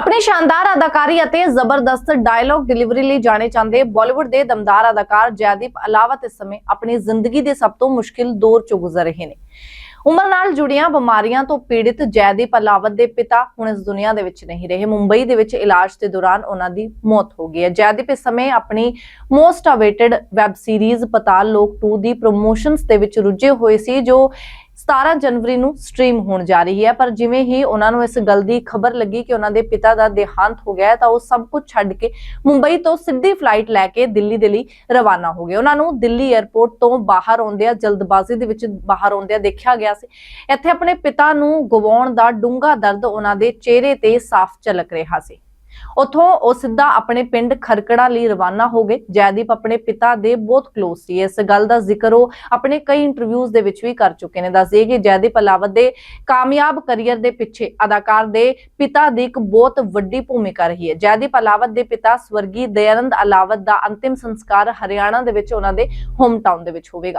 ਆਪਣੀ ਸ਼ਾਨਦਾਰ ਅਦਾਕਾਰੀ ਅਤੇ ਜ਼ਬਰਦਸਤ ਡਾਇਲੌਗ ਡਿਲੀਵਰੀ ਲਈ ਜਾਣੇ ਜਾਂਦੇ ਬਾਲੀਵੁੱਡ ਦੇ ਦਮਦਾਰ ਅਦਾਕਾਰ ਜੈਦੀਪ ਅਲਾਵਤ ਇਸ ਸਮੇਂ ਆਪਣੀ ਜ਼ਿੰਦਗੀ ਦੇ ਸਭ ਤੋਂ ਮੁਸ਼ਕਿਲ ਦੌਰ ਚੋਂ ਗੁਜ਼ਰ ਰਹੇ ਨੇ। ਉਮਰ ਨਾਲ ਜੁੜੀਆਂ ਬਿਮਾਰੀਆਂ ਤੋਂ ਪੀੜਿਤ ਜੈਦੀਪ ਅਲਾਵਤ ਦੇ ਪਿਤਾ ਹੁਣ ਇਸ ਦੁਨੀਆ ਦੇ ਵਿੱਚ ਨਹੀਂ ਰਹੇ। ਮੁੰਬਈ ਦੇ ਵਿੱਚ ਇਲਾਜ ਦੇ ਦੌਰਾਨ ਉਹਨਾਂ ਦੀ ਮੌਤ ਹੋ ਗਈ ਹੈ। ਜੈਦੀਪ ਇਸ ਸਮੇਂ ਆਪਣੀ most awaited web series Paatal Lok 2 ਦੀ ਪ੍ਰੋਮੋਸ਼ਨਸ ਦੇ ਵਿੱਚ ਰੁੱਝੇ ਹੋਏ ਸੀ, ਜੋ 17 ਜਨਵਰੀ ਨੂੰ ਸਟ੍ਰੀਮ ਹੋਣ ਜਾ ਰਹੀ ਹੈ, ਪਰ ਜਿਵੇਂ ਹੀ ਉਹਨਾਂ ਨੂੰ ਇਸ ਗੱਲ ਦੀ ਖਬਰ ਲੱਗੀ ਕਿ ਉਹਨਾਂ ਦੇ ਪਿਤਾ ਦਾ ਦੇਹਾਂਤ ਹੋ ਗਿਆ ਤਾਂ ਉਹ ਸਭ ਕੁਝ ਛੱਡ ਕੇ ਮੁੰਬਈ ਤੋਂ ਸਿੱਧੀ ਫਲਾਈਟ ਲੈ ਕੇ ਦਿੱਲੀ ਦੇ ਲਈ ਰਵਾਨਾ ਹੋ ਗਏ। ਉਹਨਾਂ ਨੂੰ ਦਿੱਲੀ 에ਅਰਪੋਰਟ ਤੋਂ ਬਾਹਰ ਆਉਂਦਿਆਂ, ਜਲਦਬਾਜ਼ੀ ਦੇ ਵਿੱਚ ਬਾਹਰ ਆਉਂਦਿਆਂ ਦੇਖਿਆ ਗਿਆ ਸੀ। ਇੱਥੇ ਆਪਣੇ ਪਿਤਾ ਨੂੰ ਗਵਾਉਣ ਦਾ ਡੂੰਘਾ ਦਰਦ ਉਹਨਾਂ ਦੇ ਚਿਹਰੇ ਤੇ ਸਾਫ਼ ਝਲਕ ਰਿਹਾ ਸੀ। ਉਥੋਂ ਉਹ ਸਿੱਧਾ ਆਪਣੇ ਪਿੰਡ ਖਰਕੜਾ ਲਈ ਰਵਾਨਾ ਹੋ ਗਏ। ਜੈਦੀਪ ਆਪਣੇ ਪਿਤਾ ਦੇ ਬਹੁਤ ਕਲੋਜ਼ ਸੀ। ਇਸ ਗੱਲ ਦਾ ਜ਼ਿਕਰ ਉਹ ਆਪਣੇ ਕਈ ਇੰਟਰਵਿਊਜ਼ ਦੇ ਵਿੱਚ ਵੀ ਕਰ ਚੁੱਕੇ ਨੇ। ਦੱਸਦੇ ਕਿ ਜੈਦੀਪ ਅਲਾਵਤ ਦੇ ਕਾਮਯਾਬ ਕੈਰੀਅਰ ਦੇ ਪਿੱਛੇ ਅਦਾਕਾਰ ਦੇ ਪਿਤਾ ਦੀ ਇੱਕ ਬਹੁਤ ਵੱਡੀ ਭੂਮਿਕਾ ਰਹੀ ਹੈ। ਜੈਦੀਪ ਅਲਾਵਤ ਦੇ ਪਿਤਾ ਸਵਰਗੀ ਦਇਆਨੰਦ ਅਲਾਵਤ ਦਾ ਅੰਤਿਮ ਸੰਸਕਾਰ ਹਰਿਆਣਾ ਦੇ ਵਿੱਚ ਉਹਨਾਂ ਦੇ ਹੋਮ ਟਾਊਨ ਦੇ ਵਿੱਚ ਹੋਵੇਗਾ।